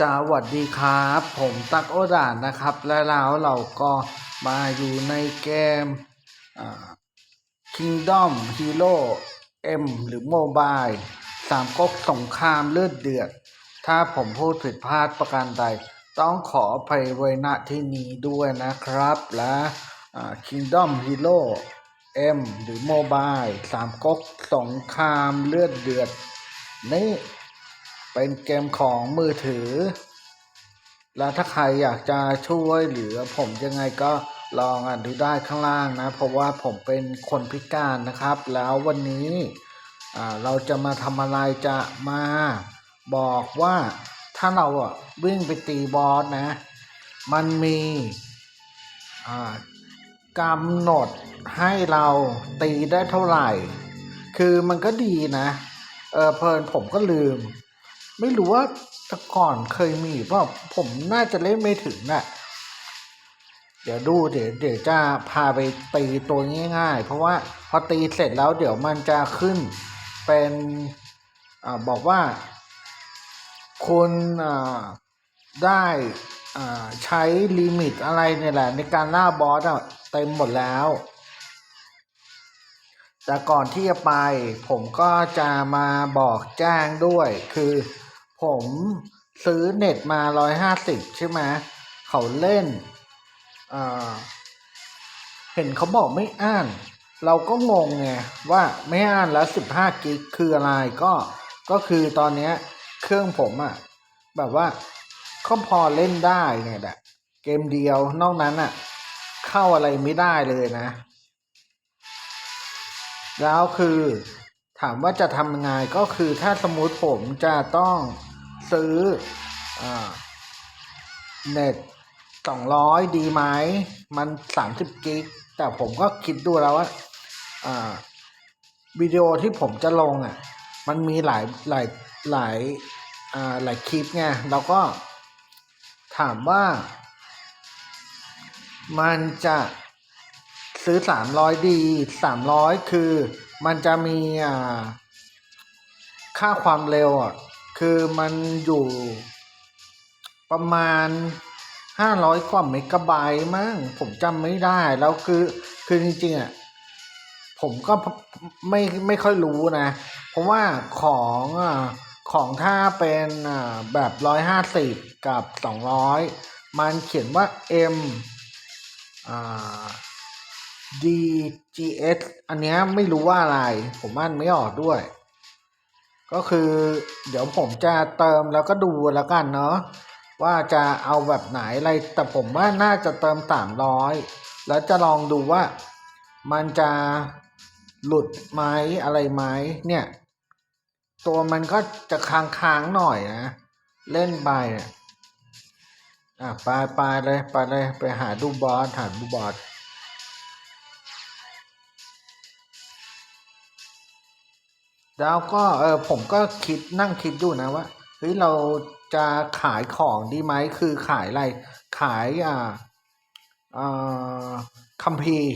สวัสดีครับ ผมตักโอดานนะครับ และแล้วเราก็มาอยู่ในเกม Kingdom Hero M หรือโมบายสามก๊กสงครามเลือดเดือด ถ้าผมพูดผิดพลาดประการใด ต้องขออภัยไว้ณที่นี้ด้วยนะครับ และ Kingdom Hero M หรือโมบายสามก๊กสงครามเลือดเดือดนี่ เป็นเกมของมือถือ แล้วถ้าใครอยากจะช่วยเหลือผมยังไงก็ลองอ่านดูได้ข้างล่างนะ เพราะว่าผมเป็นคนพิการนะครับ แล้ววันนี้เราจะมาทำอะไรจะมาบอกว่าถ้าเราอะวิ่งไปตีบอสนะ มันมีกำหนดให้เราตีได้เท่าไหร่ คือมันก็ดีนะ เออเพลินผมก็ลืม ไม่รู้ว่าแต่ก่อนเคยมีเปล่าผมน่าจะเล่นไม่ถึงน่ะ เดี๋ยวดูเดี๋ยวเดี๋ยวจะพาไปตีตัวง่ายๆ เพราะว่าพอตีเสร็จแล้วเดี๋ยวมันจะขึ้นเป็นอาบอกว่า คุณอ่าได้อ่าใช้ลิมิตอะไรเนี่ยแหละ ในการล่าบอสเต็มหมดแล้ว แต่ก่อนที่จะไปผมก็จะมาบอกแจ้งด้วยคือ ผมซื้อเน็ตมาร้อยห้าสิบใช่ไหมเขาเล่นเห็นเขาบอกไม่อ่าน เราก็งงไงว่าไม่อ่านแล้วสิบห้ากิกคืออะไรก็ก็คือตอนเนี้ยเครื่องผมอะแบบว่าก็พอเล่นได้ไงแหละเกมเดียวนอกนั้นอะ เข้าอะไรไม่ได้เลยนะ แล้วคือถามว่าจะทำยังไงก็คือถ้าสมมติผมจะต้อง ซื้ออาเน็ตสองร้อยดีไหมมันสามสิบกิกแต่ผมก็คิดดูแล้วว่าอ่าวิดีโอที่ผมจะลงอะ มันมีหลายหลายหลายอ่าหลายคลิปไงเราก็ถามว่า มันจะซื้อสามร้อยดีสามร้อยคือมันจะมีอ่าค่าความเร็วอะ คือมันอยู่ประมาณห้าร้อยกว่าเมกะไบต์มั้งผมจำไม่ได้ แล้วคือคือจริงๆอะผมก็ไม่ไม่ค่อยรู้นะ เพราะว่าของอะของถ้าเป็นอ่าแบบร้อยห้าสิบกับสองร้อยมันเขียนว่า M อ่า DGS อันนี้ไม่รู้ว่าอะไร ผมอ่านไม่ออกด้วย ก็คือเดี๋ยวผมจะเติมแล้วก็ดูแล้วกันเนาะว่าจะเอาแบบไหนอะไรแต่ผมว่าน่าจะเติมสามร้อยแล้วจะลองดูว่ามันจะหลุดไหมอะไรไหมเนี่ย ตัวมันก็จะค้างๆหน่อยนะ เล่นไปเนี่ยอะไปไปเลยไปเลยไปหาดูบอสหาดูบอส แล้วก็เออผมก็คิดนั่งคิดดูนะว่าเฮ้ยเราจะขายของดีไหมคือขายอะไรขายอ่าอ่าคัมภีร์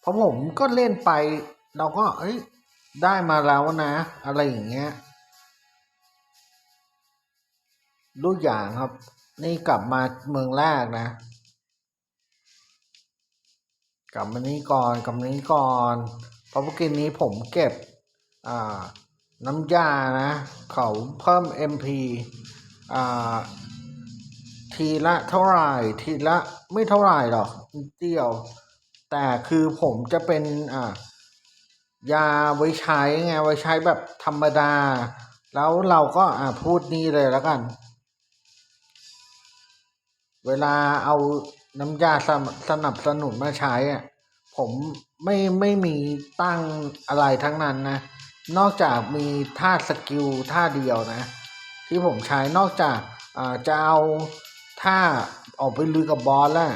เพราะผมก็เล่นไป เราก็เอ้ยได้มาแล้วนะ อะไรอย่างเงี้ยรูกอย่างครับ นี่กลับมาเมืองแรกนะ กลับมานี้ก่อนกลับมานี้ก่อนเพราะเมื่อกี้นี้ผมเก็บ น้ำยานะ เขาเพิ่ม MP อ่าทีละเท่าไหร่ทีละไม่เท่าไหร่หรอกเดียว แต่คือผมจะเป็นอ่ายาไว้ใช้ไงไว้ใช้แบบธรรมดา แล้วเราก็อ่าพูดนี่เลยแล้วกัน เวลาเอาน้ำยาสสนับสนุนมาใช้อะผมไม่ไม่มีตั้งอะไรทั้งนั้นนะ นอกจากมีท่าสกิลท่าเดียวนะ ที่ผมใช้นอกจากาจะเอาท่าออกไปลุยกับบอสแล้ว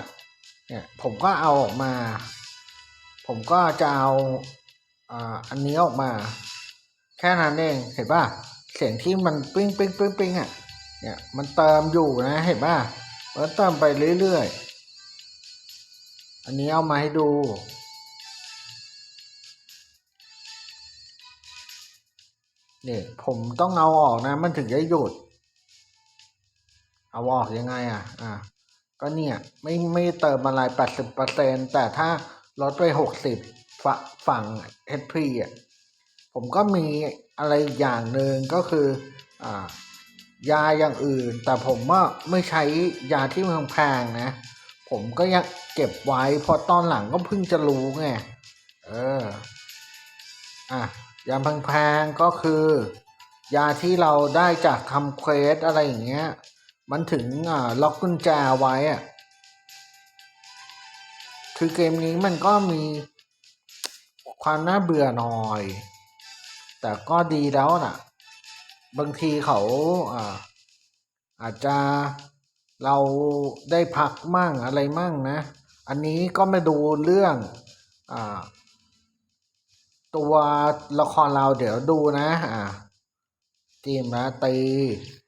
เนี่ยผมก็เอาออกมา ผมก็จะเอาอ่าอันนี้ออกมา แค่นั้นเองเห็นป่ะเสียงที่มันปิ้งปิ้งปิ้งปิ้งอะเนี่ยมันเติมอยู่นะเห็นป่ะมันเติมไปเรื่อยๆ อันนี้เอามาให้ดู เนี่ยผมต้องเอาออกนะ มันถึงจะหยุด เอาออกยังไงอะ อะก็เนี่ย ไม่ไม่เติมอะไรแปดสิบเปอร์เซ็นแต่ถ้าลดไปหกสิบฝั่ง HP อะผมก็มีอะไรอย่างหนึ่งก็คืออ่ายาอย่างอื่น แต่ผมว่าไม่ใช้ยาที่แพงๆนะ ผมก็ยังเก็บไว้พอตอนหลังก็เพิ่งจะรู้ไง เออ อะ ยาแพงๆก็คือ ยาที่เราได้จากทำเควสอะไรอย่างเงี้ย มันถึงล็อกกุญแจไว้อะคือเกมนี้มันก็มีความน่าเบื่อหน่อย แต่ก็ดีแล้วน่ะ บางทีเขาอ่าอาจจะเราได้พักมั่งอะไรมั่งนะ อันนี้ก็มาดูเรื่องอ่า ตัวละครเราเดี๋ยวดูนะ อ่าจิ้มนะตี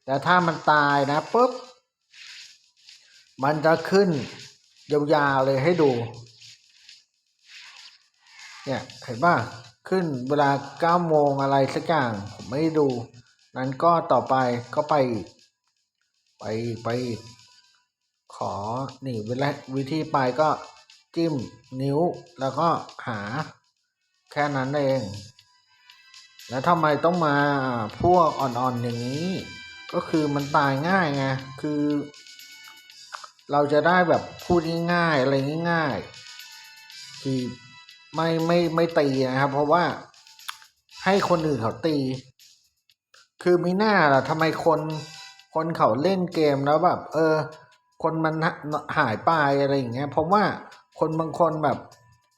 แต่ถ้ามันตายนะปุ๊บ มันจะขึ้นยาวๆเลยให้ดู เนี่ย เห็นป่ะ ขึ้นเวลาเก้าโมงอะไรสักอย่าง ผมไม่ด้ดูนั้นก็ต่อไปก็ไปอีก ไปอีกไปอีก ขอ นี่เวลาวิธีไปก็จิ้มนิ้วแล้วก็หา แค่นั้นเอง แล้วทำไมต้องมาพวกอ่อนๆอย่างนี้ ก็คือมันตายง่ายไง คือ เราจะได้แบบพูดง่ายๆอะไรง่ายๆที่ไม่ไม่ไม่ตีนะครับ เพราะว่าให้คนอื่นเขาตี คือไม่น่าล่ะทำไมคนคนเขาเล่นเกมแล้วแบบ เออ คนมันหายไปอะไรอย่างเงี้ยเพราะว่าคนบางคนแบบ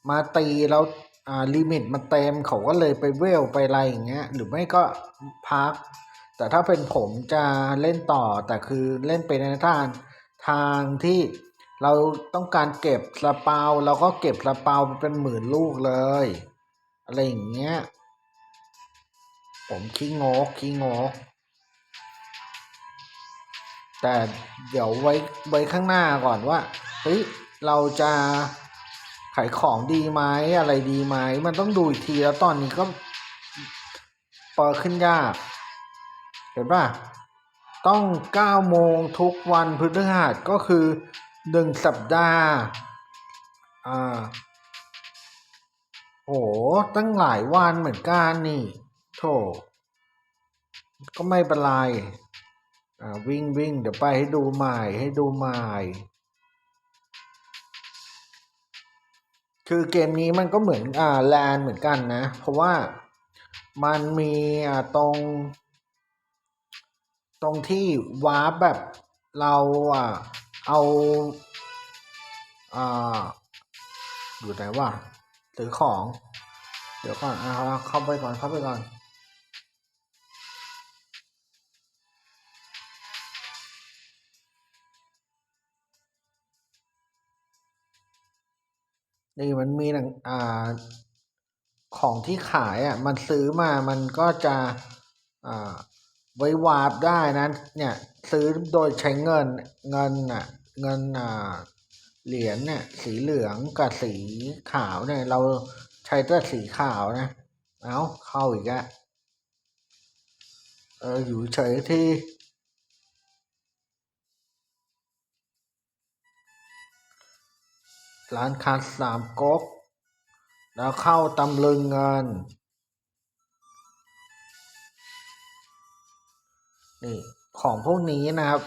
มาตีแล้ว อ่าลิมิตมันเต็มเขาก็เลยไปเวลไปอะไรอย่างเงี้ย หรือไม่ก็พัก แต่ถ้าเป็นผมจะเล่นต่อแต่คือเล่นไปในทางทางที่เราต้องการเก็บสเปาเราก็เก็บสเปาเป็นหมื่นลูกเลย อะไรอย่างเงี้ย ผมขี้งกขี้งกแต่เดี๋ยวไว้ไว้ข้างหน้าก่อนว่าเฮ้ยเราจะ ขายของดีไหมอะไรดีไหมมันต้องดูอีกทีแล้วตอนนี้ก็เปิดขึ้นยากเห็นป่ะต้องเก้าโมงทุกวันพฤหัสก็คือหนึ่งสัปดาห์ อ่า โห ตั้งหลายวันเหมือนกันนี่ โถ ก็ไม่เป็นไร อ่า วิ่งวิ่งเดี๋ยวไปให้ดูใหม่ให้ดูใหม่ คือเกมนี้มันก็เหมือนอ่าแลนเหมือนกันนะ เพราะว่ามันมีอ่าตรง ตรงที่วาร์ปแบบเราอ่าเอาอ่าอยู่ไหนวะถือของ เดี๋ยวก่อนอ่าเข้าไปก่อนเข้าไปก่อน นี่มันมีหนังอ่าของที่ขายอะมันซื้อมามันก็จะอ่าไว้วาร์ปได้นะเนี่ยซื้อโดยใช้เงินเงินอะเงินอ่าเหรียญเนี่ยสีเหลืองกับสีขาวเนี่ยเราใช้แต่สีขาวนะ เอาเข้าอีกอะเอออยู่เฉยที่ ร้านค้าสามก๊กแล้วเข้าตำลึงเงินนี่ของพวกนี้นะครับ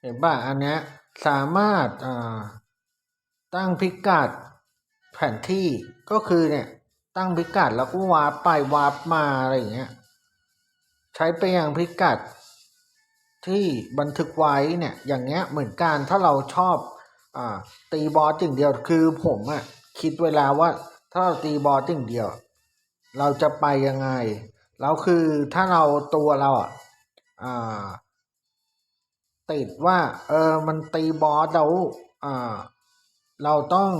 เห็นป่ะอันเนี้ยสามารถาตั้งพิกัดแผนที่ก็คือเนี่ยตั้งพิกัดแล้วก็วาร์ปไปวาร์ปมาอะไรอย่างเงี้ย ใช้ไปยังพิกัด ที่บันทึกไว้เนี่ยอย่างเงี้ยเหมือนกันถ้าเราชอบอตีบอสอย่างเดียวคือผมอะ่ะคิดเวลาว่าถ้าเราตีบอสอย่างเดียว เราจะไปยังไงแล้วคือถ้าเราตัวเราอะติดว่าเออมันตีบอสแล้วอ่าเราต้อง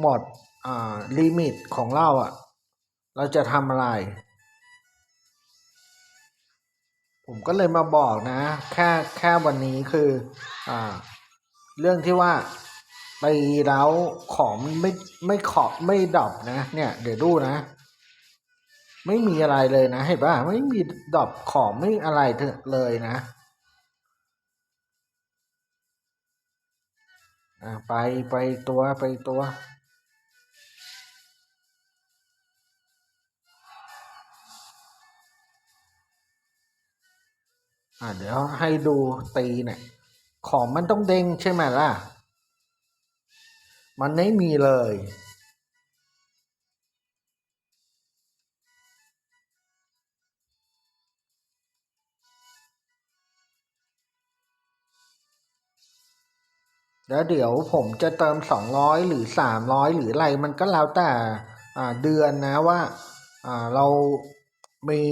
หมดอ่าลิมิตของเราอะเราจะทำอะไร ผมก็เลยมาบอกนะ แค่แค่วันนี้คืออ่าเรื่องที่ว่าตีแล้วของไม่ไม่ขอบไม่ดอปนะ เนี่ย เดี๋ยวดูนะ ไม่มีอะไรเลยนะเห็นป่ะไม่มีดอกของไม่อะไรเลยนะอ่ไปไปตัวไปตัว อ่าเดี๋ยวให้ดูตีเนี่ย ของมันต้องเด้งใช่ไหมล่ะ มันไม่มีเลยแล้วเดี๋ยวผมจะเติมสองร้อยหรือสามร้อยหรืออะไรมันก็แล้วแต่อ่าเดือนนะว่าอ่าเรามี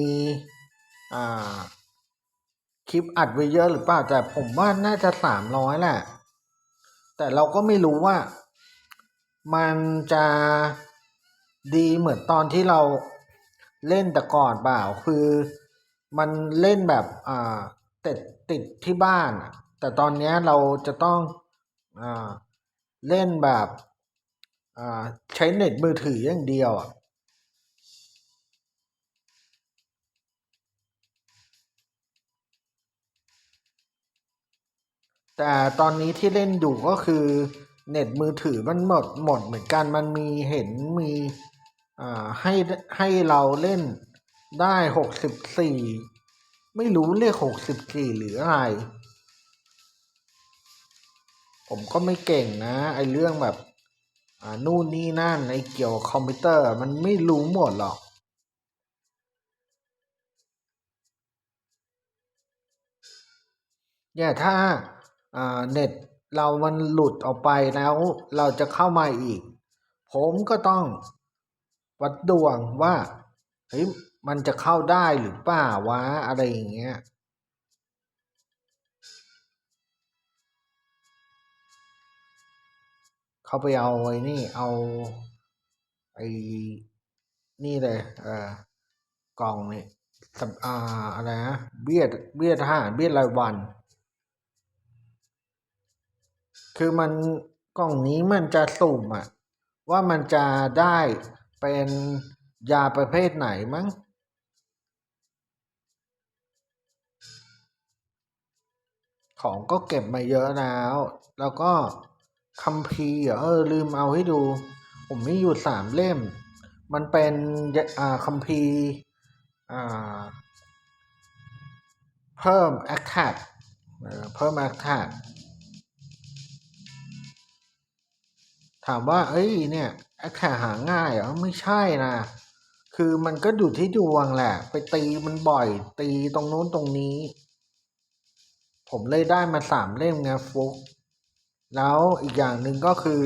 อ่า คลิปอัดไว้เยอะหรือเปล่าแต่ผมว่าน่าจะสามร้อยแหละ แต่เราก็ไม่รู้ว่า มันจะดีเหมือนตอนที่เราเล่นแต่ก่อนเปล่า คือมันเล่นแบบอ่าติดติดที่บ้าน แต่ตอนนี้เราจะต้องอ่าเล่นแบบอ่าใช้เน็ตมือถืออย่างเดียวอะ แต่ตอนนี้ที่เล่นอยู่ก็คือเน็ตมือถือมันหมดหมดเหมือนกันมันมีเห็นมีอ่าให้ให้เราเล่นได้หกสิบสี่ไม่รู้เลขหกสิบสี่หรืออะไร ผมก็ไม่เก่งนะ ไอเรื่องแบบ อ่า นู่นนี่นั่นไอเกี่ยวกับคอมพิวเตอร์ มันไม่รู้หมดหรอกเนี่ยถ้าอ่า เน็ตเรามันหลุดออกไปแล้วเราจะเข้ามาอีก ผมก็ต้องวัดดวงว่าเฮ้ยมันจะเข้าได้หรือเปล่าวะอะไรอย่างเงี้ยเข้าไปเอาไอ้นี่เอาไอ้นี่เลยเออกล่องนี่สับอ่าอะไรนะเบี้ยเบี้ยทหารเบี้ยรายวัน คือมันกล่องนี้มันจะสุ่มอะว่ามันจะได้เป็นยาประเภทไหนมั้งของก็เก็บมาเยอะแล้ว แล้วก็คัมภีร์เออลืมเอาให้ดู ผมมีอยู่สามเล่ม มันเป็นอ่าคัมภีร์อ่าเพิ่ม attack เออเพิ่ม attack ถามว่า เอ้ย เนี่ย attack หาง่ายเหรอไม่ใช่นะ คือมันก็อยู่ที่ดวงแหละ ไปตีมันบ่อย ตีตรงนู้นตรงนี้ ผมเลยได้มาสามเล่มไงฟุก แล้วอีกอย่างหนึ่งก็คือ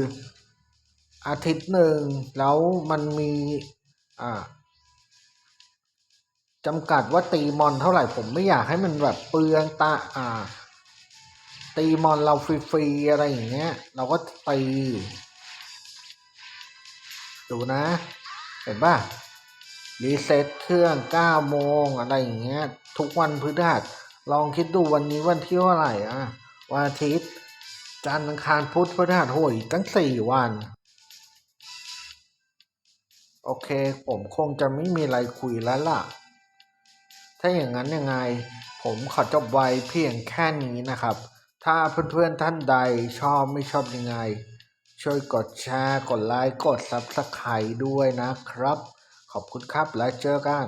อาทิตย์หนึ่งแล้วมันมี อ่าจำกัดว่าตีมอนเท่าไหร่ผมไม่อยากให้มันแบบเปลืองตาอ่า ตีมอนเราฟรีๆอะไรอย่างเงี้ย เราก็ตี ดูนะ เห็นป่ะรีเซ็ตเครื่อง9โมงอะไรอย่างเงี้ย ทุกวันพฤหัสลองคิดดูวันนี้วันที่เท่าไหร่อะวันอาทิตย์ จันทร์อังคารพุธพฤหัสโหยตั้งสี่วัน โอเค ผมคงจะไม่มีอะไรคุยแล้วล่ะ ถ้าอย่างนั้นยังไง ผมขอจบไว้เพียงแค่นี้นะครับ ถ้าเพื่อนๆท่านใดชอบไม่ชอบยังไง ช่วยกดแชร์ กดไลค์ กด Subscribe ด้วยนะครับ ขอบคุณครับและเจอกัน